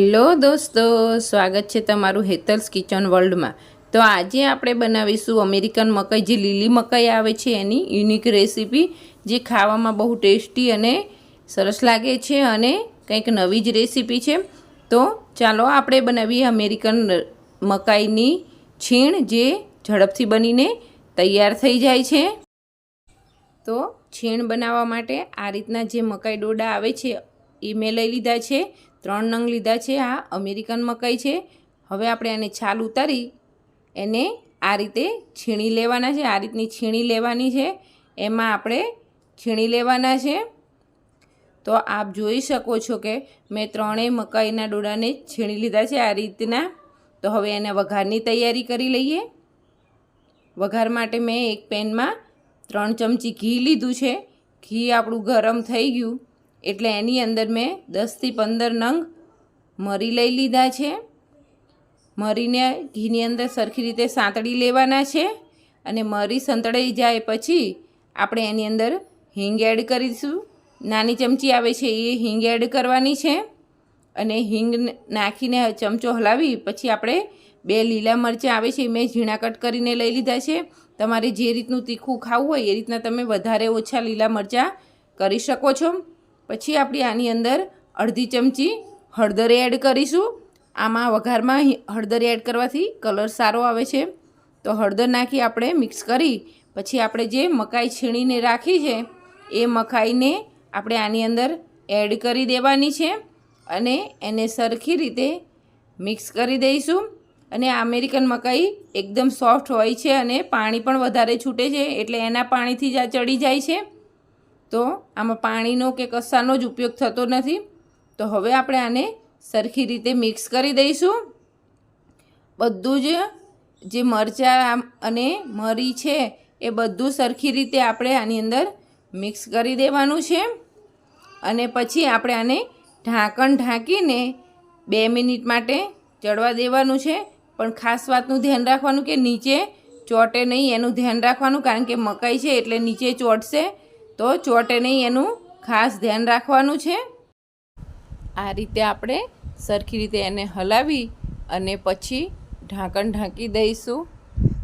Hello દોસ્તો, સ્વાગત છે તમારું હેતલ્સ કિચન વર્લ્ડમાં. તો આજે આપણે બનાવીશું અમેરિકન મકાઈ, જે લીલી મકાઈ આવે છે એની, યુનિક રેસીપી, જે ખાવામાં બહુ ટેસ્ટી અને સરસ લાગે છે અને કંઈક નવી જ રેસીપી છે. તો ચાલો આપણે બનાવીએ અમેરિકન મકાઈની છીણ, જે ઝડપથી બનીને તૈયાર થઈ જાય છે. તો છીણ બનાવવા માટે આ રીતના જે મકાઈ ડોડા આવે છે, એ મેં લઈ લીધા છે. ત્રણ નંગ લીધા છે આ અમેરિકન મકાઈ છે? હવે આપણે એને છાલ ઉતારી એને આ રીતે છીણી લેવાના છે, આ રીતની છીણી લેવાની છે. એમાં આપણે છીણી લેવાના છે. તો આપ જોઈ શકો છો કે મેં ત્રણેય મકાઈના ડોડાને છીણી લીધા છે આ રીતના. તો હવે એને વઘારની તૈયારી કરી લઈએ. વઘાર માટે મેં એક પેનમાં ત્રણ ચમચી ઘી લીધું છે. ઘી આપણું ગરમ થઈ ગયું. એટલે એની અંદર મેં દસથી પંદર નંગ મરી લઈ લીધા છે. મરીને ઘીની અંદર સરખી રીતે સાંતળી લેવાના છે અને મરી સંતળાઈ જાય પછી આપણે એની અંદર હિંગ એડ કરીશું. નાની ચમચી આવે છે એ હિંગ એડ કરવાની છે અને હિંગ નાખીને ચમચો હલાવી પછી આપણે બે લીલા મરચાં આવે છે મેં ઝીણા કટ કરીને લઈ લીધા છે. તમારે જે રીતનું તીખું ખાવું હોય એ રીતના તમે વધારે ઓછા લીલા મરચાં કરી શકો છો. પછી આપણે આની અંદર અડધી ચમચી હળદર એડ કરીશું. આમાં વઘારમાં હળદર એડ કરવાથી કલર સારો આવે છે. તો હળદર નાખી આપણે મિક્સ કરી, પછી આપણે જે મકાઈ છીણીને રાખી છે, એ મકાઈને આપણે આની અંદર એડ કરી દેવાની છે અને એને સરખી રીતે મિક્સ કરી દઈશું. અને અમેરિકન મકાઈ એકદમ સોફ્ટ હોય છે અને પાણી પણ વધારે છૂટે છે, એટલે એના પાણીથી જ આ ચડી જાય છે. તો આમાં પાણીનો કે કસાનો જ ઉપયોગ થતો નથી. તો હવે આપણે આને સરખી રીતે મિક્સ કરી દઈશું. બધું જ જે મરચાં અને મરી છે, એ બધું સરખી રીતે આપણે આની અંદર મિક્સ કરી દેવાનું છે. અને પછી આપણે આને ઢાંકણ ઢાંકીને બે મિનિટ માટે ચડવા દેવાનું છે. પણ ખાસ વાતનું ધ્યાન રાખવાનું કે નીચે ચોટે નહીં, એનું ધ્યાન રાખવાનું કારણ કે મકાઈ છે એટલે નીચે ચોટશે. તો ચોટે નહીં, એનું ખાસ ધ્યાન રાખવાનું છે. આ રીતે આપણે સરખી રીતે એને હલાવી અને પછી ઢાંકણ ઢાંકી દઈશું.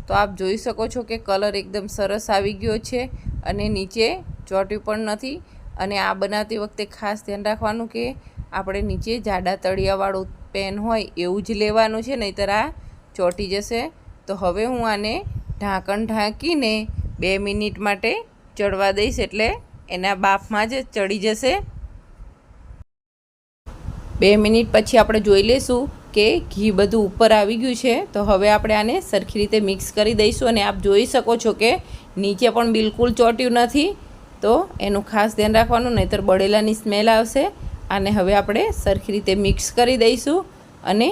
તો આપ જોઈ શકો છો કે કલર એકદમ સરસ આવી ગયો છે અને નીચે ચોટ્યું પણ નથી. અને આ બનાવતી વખતે ખાસ ધ્યાન રાખવાનું કે આપણે નીચે જાડા તળિયાવાળું પેન હોય એવું જ લેવાનું છે, નહીંતર આ ચોંટી જશે. તો હવે હું આને ઢાંકણ ઢાંકીને બે મિનિટ માટે ચડવા દઈશ એટલે એના બાફમાં જ ચડી જશે. બે મિનિટ પછી આપણે જોઈ લઈશું કે ઘી બધું ઉપર આવી ગયું છે. તો હવે આપણે આને સરખી રીતે મિક્સ કરી દઈશું અને આપ જોઈ શકો છો કે નીચે પણ બિલકુલ ચોટ્યું નથી. તો એનું ખાસ ધ્યાન રાખવાનું, નહીંતર બળેલાની સ્મેલ આવશે. આને હવે આપણે સરખી રીતે મિક્સ કરી દઈશું અને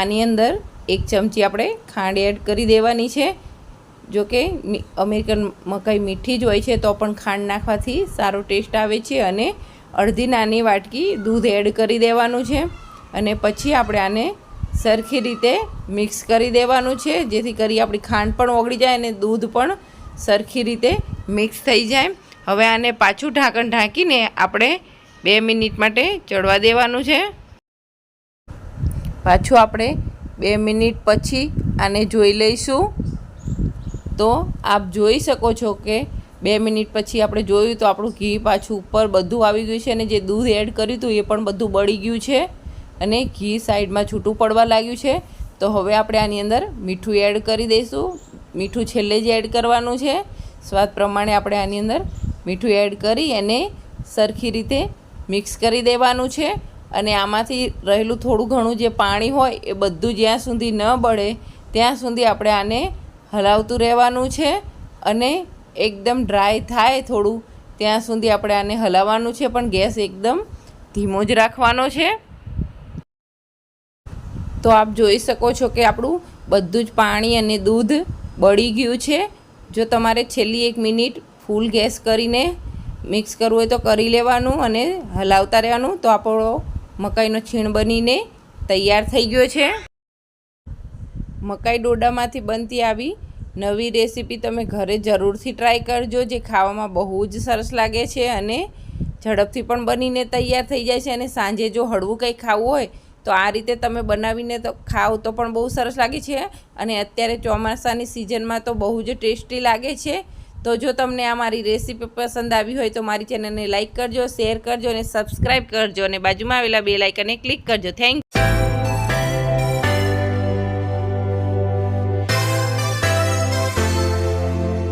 આની અંદર એક ચમચી આપણે ખાંડ એડ કરી દેવાની છે. જો કે અમેરિકન મકાઈ મીઠી જ હોય છે તો પણ ખાંડ નાખવાથી સારો ટેસ્ટ આવે છે અને અડધી નાની વાટકી દૂધ એડ કરી દેવાનું છે. અને પછી આપણે આને સરખી રીતે મિક્સ કરી દેવાનું છે, જેથી કરી આપણી ખાંડ પણ ઓગળી જાય અને દૂધ પણ સરખી રીતે મિક્સ થઈ જાય. હવે આને પાછું ઢાંકણ ઢાંકીને આપણે બે મિનિટ માટે ચડવા દેવાનું છે. પાછું આપણે બે મિનિટ પછી આને જોઈ લઈશું. તો આપ જોઈ શકો છો કે બે મિનિટ પછી આપણે જોયું તો આપણું ઘી પાછું ઉપર બધું આવી ગયું છે અને જે દૂધ એડ કર્યું હતું એ પણ બધું બળી ગયું છે અને ઘી સાઈડમાં છૂટું પડવા લાગ્યું છે. તો હવે આપણે આની અંદર મીઠું એડ કરી દઈશું. મીઠું છેલ્લે જ એડ કરવાનું છે. સ્વાદ પ્રમાણે આપણે આની અંદર મીઠું એડ કરી એને સરખી રીતે મિક્સ કરી દેવાનું છે. અને આમાંથી રહેલું થોડું ઘણું જે પાણી હોય એ બધું જ્યાં સુધી ન બળે ત્યાં સુધી આપણે આને હલાવતું રહેવાનું છે અને એકદમ ડ્રાય થાય થોડું, ત્યાં સુધી આપણે આને હલાવવાનું છે, પણ ગેસ એકદમ ધીમો જ રાખવાનો છે. તો આપ જોઈ શકો છો કે આપણું બધું જ પાણી અને દૂધ બળી ગયું છે. જો તમારે છેલ્લી એક મિનિટ ફૂલ ગેસ કરીને મિક્સ કરવું હોય તો કરી લેવાનું અને હલાવતા રહેવાનું. તો આપણો મકાઈનો છીણ બનીને તૈયાર થઈ ગયો છે. મકાઈ ડોડામાંથી બનતી આવી નવી રેસીપી તમે ઘરે જરૂરથી ટ્રાય કરજો, જે ખાવામાં બહુ જ સરસ લાગે છે અને ઝડપથી પણ બનીને તૈયાર થઈ જાય છે અને સાંજે જો હળવું કંઈ ખાવું હોય, તો આ રીતે તમે બનાવીને તો ખાઓ તો પણ બહુ સરસ લાગે છે અને અત્યારે ચોમાસાની સિઝનમાં તો બહુ જ ટેસ્ટી લાગે છે. તો જો તમને આ મારી રેસીપી પસંદ આવી હોય તો મારી ચેનલને લાઇક કરજો, શેર કરજો અને સબસ્ક્રાઈબ કરજો અને બાજુમાં આવેલા બે લાઇકને ક્લિક કરજો. થેન્ક